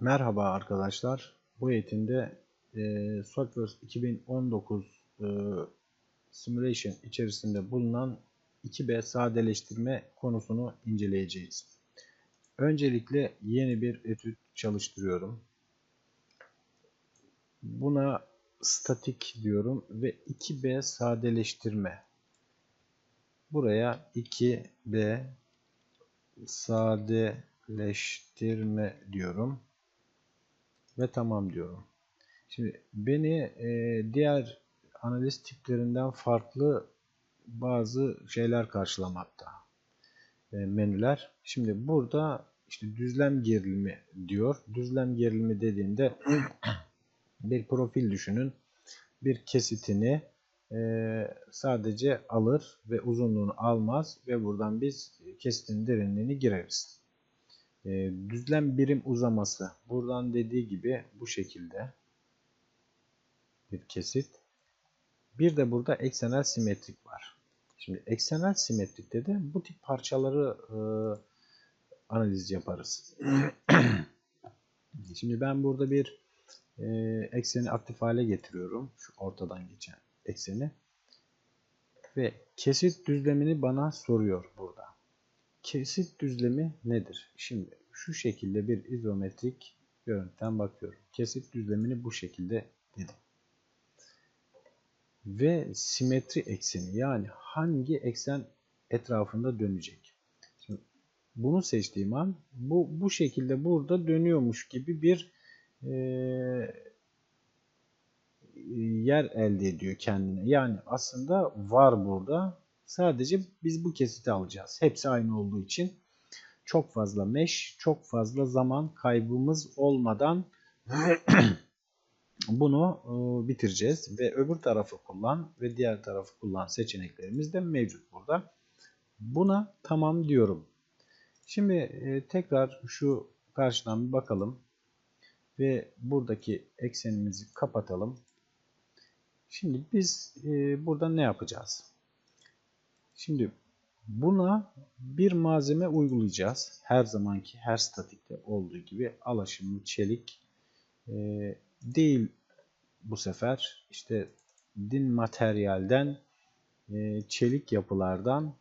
Merhaba arkadaşlar. Bu eğitimde e, SolidWorks 2019 e, Simulation içerisinde bulunan 2B sadeleştirme konusunu inceleyeceğiz. Öncelikle yeni bir etüt çalıştırıyorum. Buna statik diyorum ve 2B sadeleştirme. Buraya 2B sadeleştirme diyorum ve tamam diyorum. Şimdi beni e, diğer analiz tiplerinden farklı bazı şeyler karşılamakta. E, menüler. Şimdi burada işte düzlem gerilimi diyor. Düzlem gerilimi dediğinde bir profil düşünün. Bir kesitini e, sadece alır ve uzunluğunu almaz ve buradan biz kesitin derinliğini gireriz. E, düzlem birim uzaması. Buradan dediği gibi bu şekilde bir kesit. Bir de burada eksenel simetrik var. Şimdi eksenel simetrikte de bu tip parçaları e, analiz yaparız. Şimdi ben burada bir e, ekseni aktif hale getiriyorum. Şu ortadan geçen ekseni. Ve kesit düzlemini bana soruyor. Kesit düzlemi nedir? Şimdi şu şekilde bir izometrik görüntüden bakıyorum. Kesit düzlemini bu şekilde dedim. Ve simetri ekseni yani hangi eksen etrafında dönecek. Şimdi bunu seçtiğim an bu, bu şekilde burada dönüyormuş gibi bir e, yer elde ediyor kendine. Yani aslında var burada. Sadece biz bu kesiti alacağız. Hepsi aynı olduğu için çok fazla mesh, çok fazla zaman kaybımız olmadan bunu e, bitireceğiz. Ve öbür tarafı kullan ve diğer tarafı kullan seçeneklerimiz de mevcut burada. Buna tamam diyorum. Şimdi e, tekrar şu karşıdan bir bakalım. Ve buradaki eksenimizi kapatalım. Şimdi biz e, burada ne yapacağız? Şimdi buna bir malzeme uygulayacağız. Her zamanki her statikte olduğu gibi alaşımlı çelik e, değil bu sefer işte din materyalden e, çelik yapılardan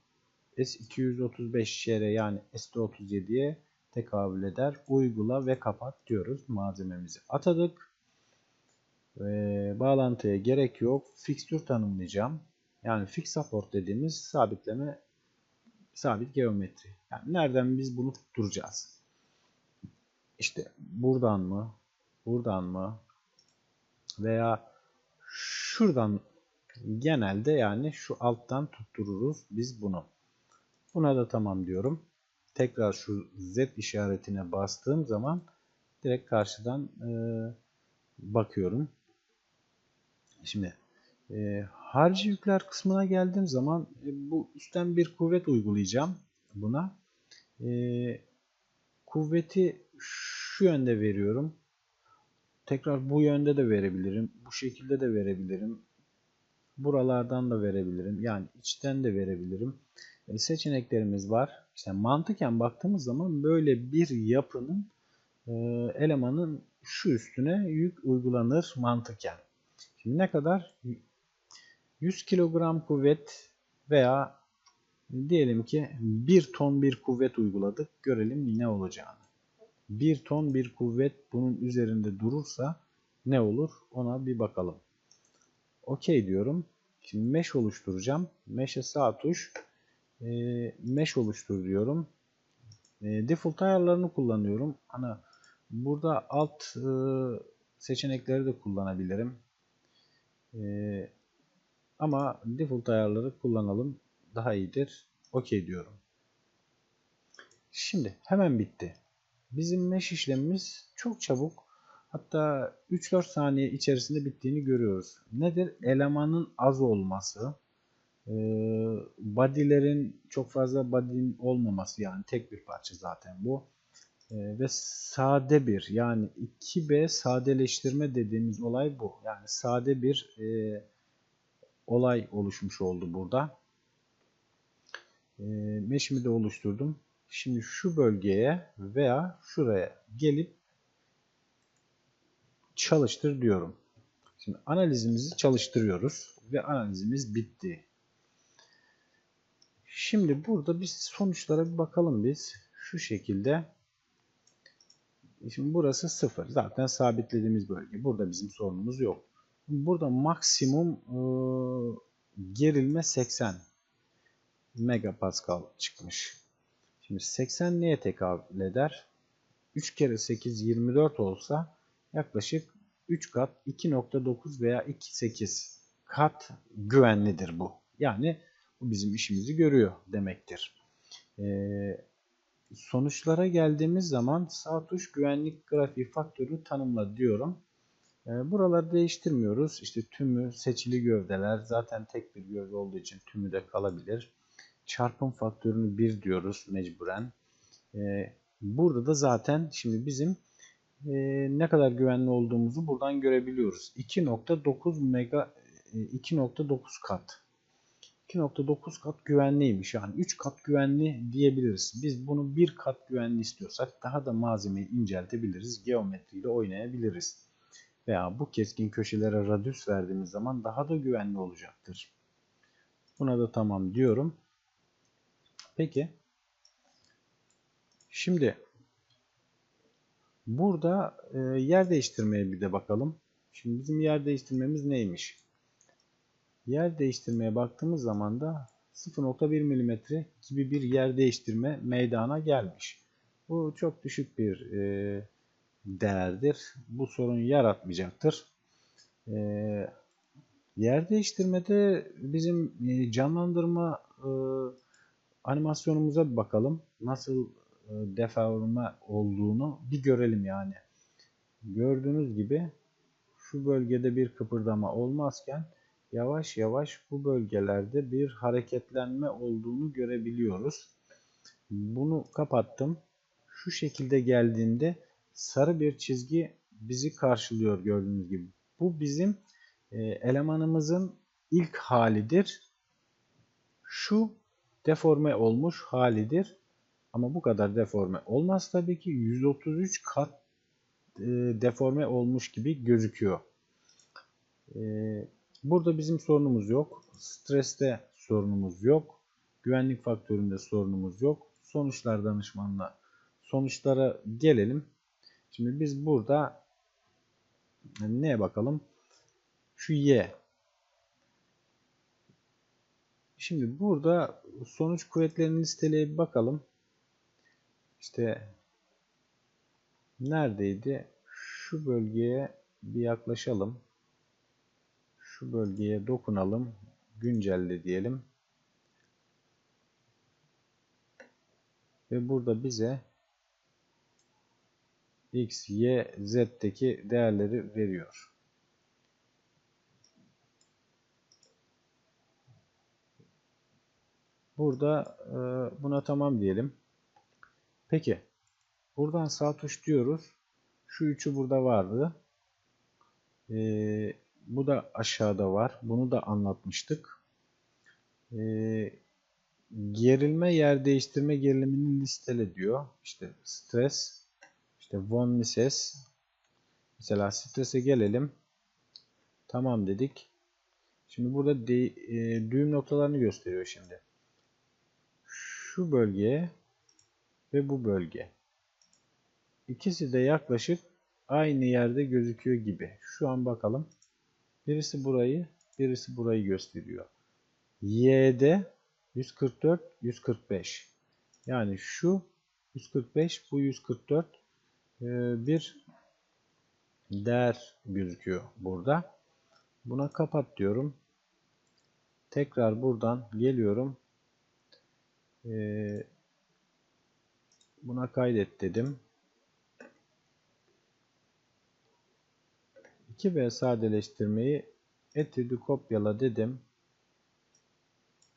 S235 şere yani ST37'ye tekabül eder. Uygula ve kapat diyoruz. Malzememizi atadık. Ve bağlantıya gerek yok. Fixtür tanımlayacağım. Yani fix support dediğimiz sabitleme sabit geometri. Yani nereden biz bunu tutturacağız? İşte buradan mı? Buradan mı? Veya şuradan genelde yani şu alttan tuttururuz biz bunu. Buna da tamam diyorum. Tekrar şu Z işaretine bastığım zaman direkt karşıdan e, bakıyorum. Şimdi e, harici yükler kısmına geldiğim zaman e, bu üstten bir kuvvet uygulayacağım buna. E, kuvveti şu yönde veriyorum. Tekrar bu yönde de verebilirim. Bu şekilde de verebilirim. Buralardan da verebilirim. Yani içten de verebilirim. E, seçeneklerimiz var. İşte mantıken baktığımız zaman böyle bir yapının e, elemanın şu üstüne yük uygulanır mantıken. Şimdi ne kadar? 100 kilogram kuvvet veya diyelim ki 1 ton bir kuvvet uyguladık. Görelim ne olacağını. 1 ton bir kuvvet bunun üzerinde durursa ne olur? Ona bir bakalım. Okey diyorum. Şimdi mesh oluşturacağım. Mesh'e sağ tuş. E, mesh oluştur diyorum. E, default ayarlarını kullanıyorum. Ana burada alt e, seçenekleri de kullanabilirim. E, ama default ayarları kullanalım. Daha iyidir. OK diyorum. Şimdi hemen bitti. Bizim mesh işlemimiz çok çabuk. Hatta 3-4 saniye içerisinde bittiğini görüyoruz. Nedir? Elemanın az olması. body'lerin çok fazla body olmaması yani tek bir parça zaten bu. ve sade bir yani 2B sadeleştirme dediğimiz olay bu. Yani sade bir e, olay oluşmuş oldu burada. E, mesh'imi de oluşturdum. Şimdi şu bölgeye veya şuraya gelip çalıştır diyorum. Şimdi analizimizi çalıştırıyoruz ve analizimiz bitti. Şimdi burada biz sonuçlara bir bakalım biz. Şu şekilde. Şimdi burası 0. Zaten sabitlediğimiz bölge. Burada bizim sorunumuz yok. Burada maksimum e, gerilme 80 megapascal çıkmış. Şimdi 80 neye tekabül eder? 3 kere 8 24 olsa yaklaşık 3 kat 2.9 veya 2.8 kat güvenlidir bu. Yani bu bizim işimizi görüyor demektir. Ee, sonuçlara geldiğimiz zaman sağ tuş güvenlik grafiği faktörü tanımla diyorum. Ee, buraları değiştirmiyoruz. İşte tümü seçili gövdeler zaten tek bir gövde olduğu için tümü de kalabilir. Çarpım faktörünü 1 diyoruz mecburen. Ee, burada da zaten şimdi bizim e, ne kadar güvenli olduğumuzu buradan görebiliyoruz. 2.9 mega 2.9 e, kat 2.9 kat güvenliymiş. Yani 3 kat güvenli diyebiliriz. Biz bunu 1 kat güvenli istiyorsak daha da malzemeyi inceltebiliriz. Geometriyle oynayabiliriz. Veya bu keskin köşelere radius verdiğimiz zaman daha da güvenli olacaktır. Buna da tamam diyorum. Peki. Şimdi burada e, yer değiştirmeye bir de bakalım. Şimdi bizim yer değiştirmemiz neymiş? Yer değiştirmeye baktığımız zaman da 0.1 mm gibi bir yer değiştirme meydana gelmiş. Bu çok düşük bir e, değerdir. Bu sorun yaratmayacaktır. E, yer değiştirmede bizim e, canlandırma e, animasyonumuza bir bakalım. Nasıl e, deforme olduğunu bir görelim yani. Gördüğünüz gibi şu bölgede bir kıpırdama olmazken yavaş yavaş bu bölgelerde bir hareketlenme olduğunu görebiliyoruz. Bunu kapattım. Şu şekilde geldiğinde sarı bir çizgi bizi karşılıyor gördüğünüz gibi. Bu bizim e, elemanımızın ilk halidir. Şu deforme olmuş halidir. Ama bu kadar deforme olmaz tabii ki. 133 kat e, deforme olmuş gibi gözüküyor. E, Burada bizim sorunumuz yok. Streste sorunumuz yok. Güvenlik faktöründe sorunumuz yok. Sonuçlar danışmanına sonuçlara gelelim. Şimdi biz burada neye bakalım? Şu Y. Şimdi burada sonuç kuvvetlerini listeleyip bakalım. İşte neredeydi? Şu bölgeye bir yaklaşalım şu bölgeye dokunalım. Güncelle diyelim. Ve burada bize x, y, z'teki değerleri veriyor. Burada e, buna tamam diyelim. Peki. Buradan sağ tuş diyoruz. Şu üçü burada vardı. E, bu da aşağıda var. Bunu da anlatmıştık. Ee, gerilme yer değiştirme gerilimini listele diyor. İşte stres, işte von Mises. Mesela strese gelelim. Tamam dedik. Şimdi burada de, e, düğüm noktalarını gösteriyor şimdi. Şu bölge ve bu bölge. İkisi de yaklaşık aynı yerde gözüküyor gibi. Şu an bakalım. Birisi burayı, birisi burayı gösteriyor. Y'de 144, 145. Yani şu 145, bu 144 e, bir değer gözüküyor burada. Buna kapat diyorum. Tekrar buradan geliyorum. E, buna kaydet dedim. 2B sadeleştirmeyi etüdü kopyala dedim.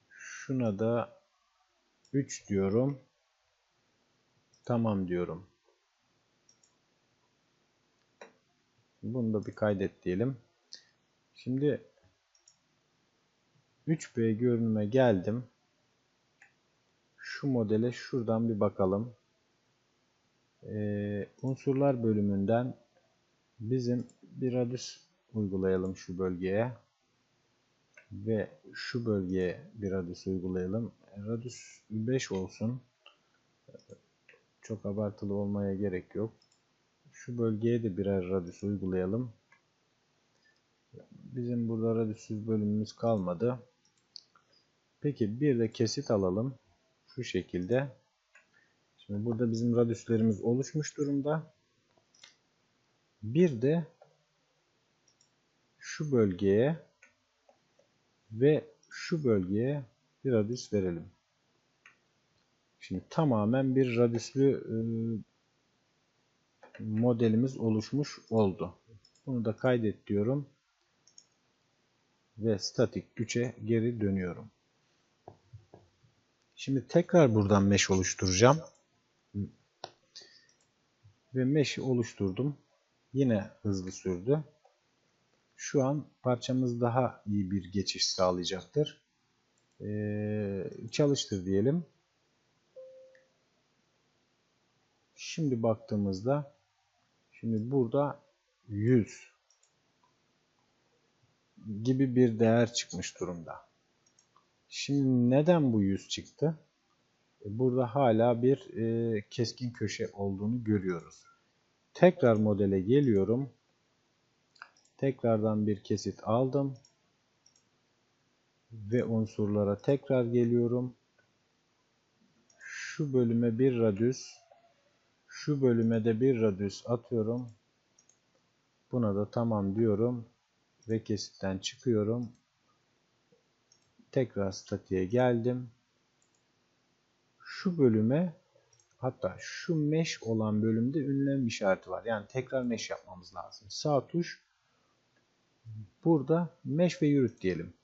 Şuna da 3 diyorum. Tamam diyorum. Bunu da bir kaydet diyelim. Şimdi 3B görünüme geldim. Şu modele şuradan bir bakalım. Ee, unsurlar bölümünden bizim bir radius uygulayalım şu bölgeye ve şu bölgeye bir radius uygulayalım. Radius 5 olsun. Çok abartılı olmaya gerek yok. Şu bölgeye de birer radius uygulayalım. Bizim burada radiussüz bölümümüz kalmadı. Peki bir de kesit alalım. Şu şekilde. Şimdi burada bizim radiuslerimiz oluşmuş durumda. Bir de şu bölgeye ve şu bölgeye bir radius verelim. Şimdi tamamen bir radiuslu e, modelimiz oluşmuş oldu. Bunu da kaydet diyorum. Ve statik güce geri dönüyorum. Şimdi tekrar buradan mesh oluşturacağım. Ve mesh'i oluşturdum. Yine hızlı sürdü. Şu an parçamız daha iyi bir geçiş sağlayacaktır. Ee, çalıştır diyelim. Şimdi baktığımızda şimdi burada 100 gibi bir değer çıkmış durumda. Şimdi neden bu 100 çıktı? E, burada hala bir e, keskin köşe olduğunu görüyoruz. Tekrar modele geliyorum. Tekrardan bir kesit aldım. Ve unsurlara tekrar geliyorum. Şu bölüme bir radius. Şu bölüme de bir radius atıyorum. Buna da tamam diyorum. Ve kesitten çıkıyorum. Tekrar statiğe geldim. Şu bölüme hatta şu mesh olan bölümde ünlem işareti var. Yani tekrar mesh yapmamız lazım. Sağ tuş burada mesh ve yürüt diyelim.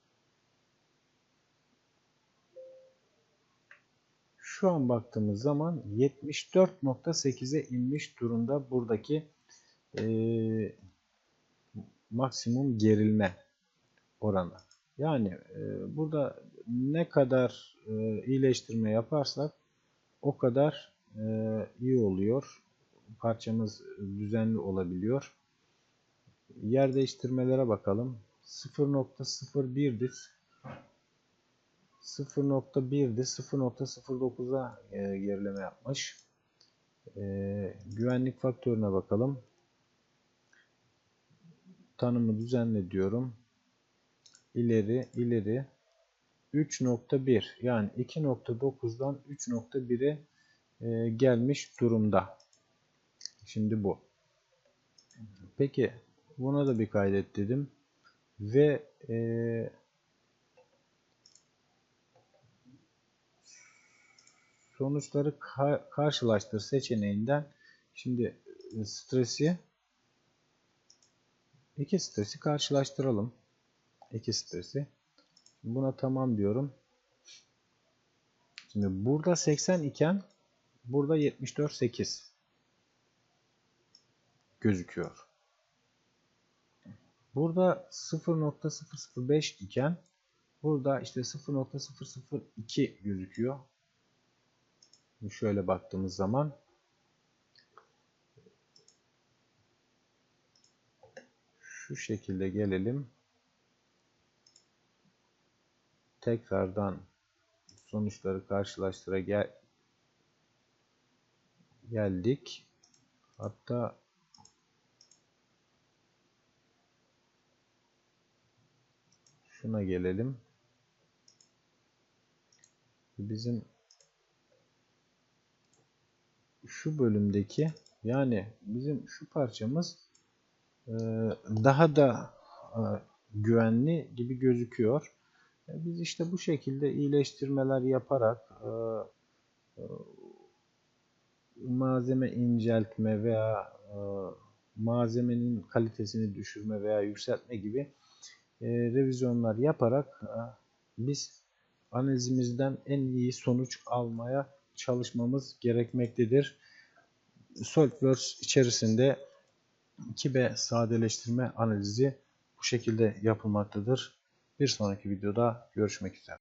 Şu an baktığımız zaman 74.8'e inmiş durumda buradaki e, maksimum gerilme oranı. Yani e, burada ne kadar e, iyileştirme yaparsak o kadar e, iyi oluyor. Parçamız düzenli olabiliyor. Yer değiştirmelere bakalım. 0.01'di. 0.1'di. 0.09'a e, gerileme yapmış. E, güvenlik faktörüne bakalım. Tanımı düzenle diyorum. İleri, ileri. 3.1 yani 2.9'dan 3.1'e e, gelmiş durumda. Şimdi bu. Peki buna da bir kaydet dedim. Ve e, sonuçları ka karşılaştır seçeneğinden şimdi e, stresi iki stresi karşılaştıralım. İki stresi. Buna tamam diyorum. Şimdi burada 80 iken burada 74 8 gözüküyor. Burada 0.005 iken burada işte 0.002 gözüküyor. Şöyle baktığımız zaman şu şekilde gelelim. Tekrardan sonuçları karşılaştıra gel geldik. Hatta şuna gelelim. Bizim şu bölümdeki yani bizim şu parçamız e, daha da e, güvenli gibi gözüküyor. E, biz işte bu şekilde iyileştirmeler yaparak malzeme inceltme veya malzemenin kalitesini düşürme veya yükseltme gibi revizyonlar yaparak biz analizimizden en iyi sonuç almaya çalışmamız gerekmektedir. SolidWorks içerisinde 2B sadeleştirme analizi bu şekilde yapılmaktadır. Bir sonraki videoda görüşmek üzere.